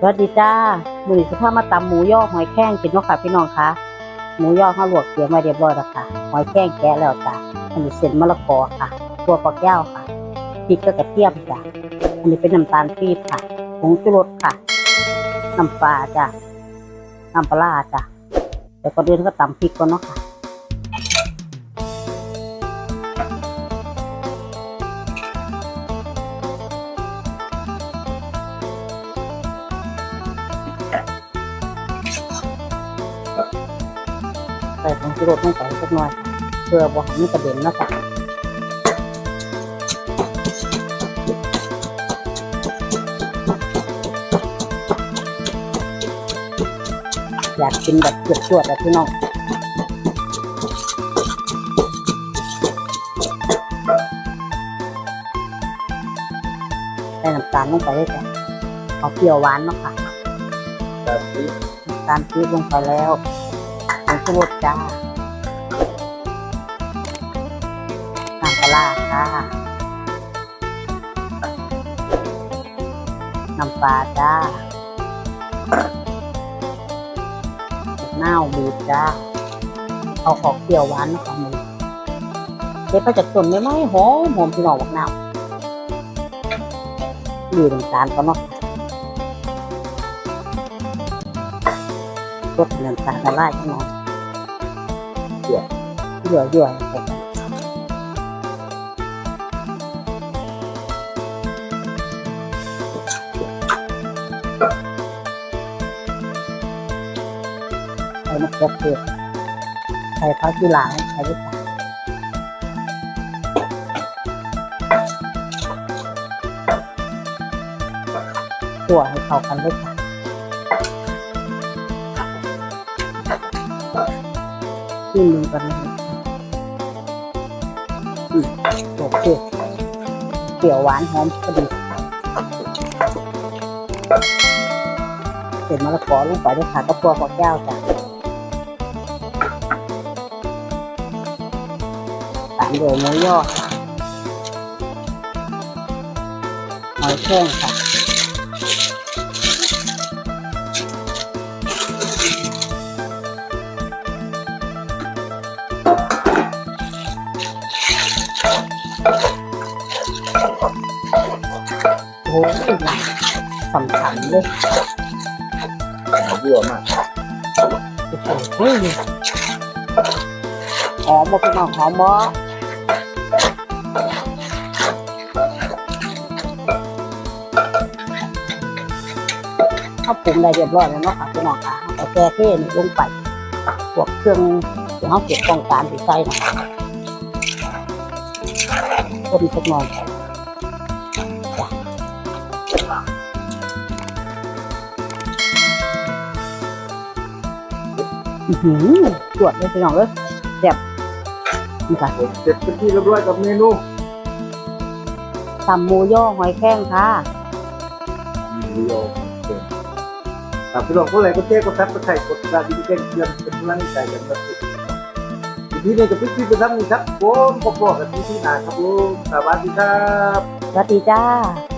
สวัสดีจ้ามือนี้จะพมาตำหมูย่อหอยแข้งกินเนาะค่ะพี่น้องคะหมูย่อเขาลวกเตรียมไว้เรียบร้อยแล้วค่ะ หอยแข้งแกะแล้วจ้ะอันนี้เส้นมะละกอค่ะ ตัวปอกย่าวค่ะพริกก็กระเทียมจ้ะอันนี้เป็นน้ำตาลปี๊บค่ะผงชูรสค่ะ น้ำปลาจ้ะน้ำปลาร้าจ้ะแล้วก็เดินก็ตำพริกก่อนเนาะค่ะ ใส่ผงชูรสลงไปสักหน่อยค่ะเพื่อบ่ให้มันกระเด็นเนาะคะอยากกินแบบจวดๆแบบพี่น้องใส่น้ำตาลลงไปเลยจ้ะเอาเปรี้ยวหวานเนาะค่ะแบบนี้น้ำตาลปี๊บลงไปแล้ว ผงชูรสจ้าน้ำปลาค่ะ น้ำปลาจ้าหน้าบีบจ้า เอาของเปรี้ยวหวานนะคะมึงเด็ดไปจากต้นไม่ไหมหอมหอมพี่น้องบอกน้าวบีบน้ำตาลก็เนาะรสน้ำตาลละลายพี่น้อ งเยื่อเยื่อเยื่อใส่กันใส่มะเขือเทศใส่ผักยีหลาใส่ด้วยกันตัวให้เข้ากันด้วยค่ะ ขึ้นมันเลยค่ะอืมโอเคเปรี้ยวหวานหอมพอดีเสร็จมะละกอลงไปด้วยค่ะกระปัวขอแก้วจ้ะตามด้วยหมูยอค่ะหอยแครงค่ะ สำคัญเลยยั่วมากโอ้โหเฮ้ยหอมบ่พี่น้องหอมบ่ข้าวปรุงได้เรียบร้อยแล้วเนาะค่ะพี่น้องค่ะเอาแกเทศลงไปพวกเครื่องที่เขาเก็บต้องการที่ใส่นะคะต้มสักหน่อย อื้อหือจวดเลยพี่น้องเลยแซ่บนี่ค่ะผมเสร็จเป็นที่เรียบร้อยกับเมนูตำหมูย่อหอยแข้งค่ะวิดีโอครับพี่น้องคนไหนก็เจ๊ก็ทักก็ใส่กดติดตามดีเก่งเพื่อนเป็นกำลังใจกันครับทีนี้จะพิจิตรไปทำนี่ครับผมพบกันที่ที่ไหนครับลุงสวัสดีครับสวัสดีจ้าส